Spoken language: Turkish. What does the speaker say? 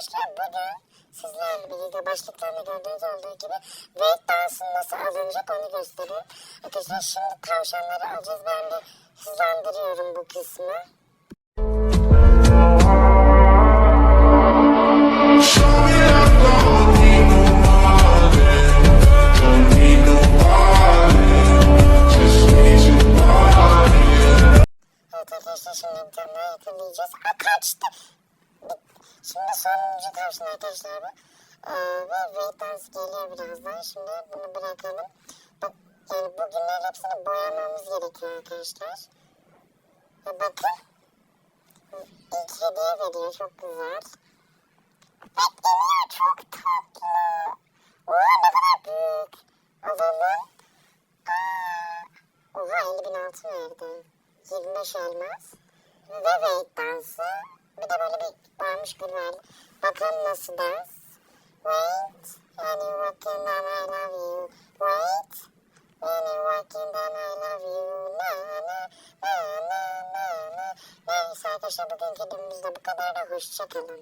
arkadaşlar bugün sizlerle birlikte başlıklarında gördüğünüz olduğu gibi break dansın nasıl alınacak onu gösteriyorum. Arkadaşlar şimdi tavşanları alacağız. Ben de hızlandırıyorum bu kısmı. Evet arkadaşlar şimdi bir tane daha yakalayacağız. Aa kaçtı. Şimdi sonuncu tavşan arkadaşlar bu. Ee, ve break dance geliyor birazdan. Şimdi bunu bırakalım. Bak yani bugünler hepsini boyamamız gerekiyor arkadaşlar. Ve bakın. İlk hediye veriyor. Çok güzel. Bekleniyor. Çok tatlı. Oo ne kadar büyük. Alalım. Aa, oha 50 bin altın verdi. 25 elmas. Ve wait dansı. Bir de böyle bir varmış gül var. Bakalım nasıl dans. Wait. When you walking down I love you. Wait. When you walking down I love you. Na na na na na na. Neyse arkadaşlar bugünkü videomuz da bu kadar da hoşçakalın.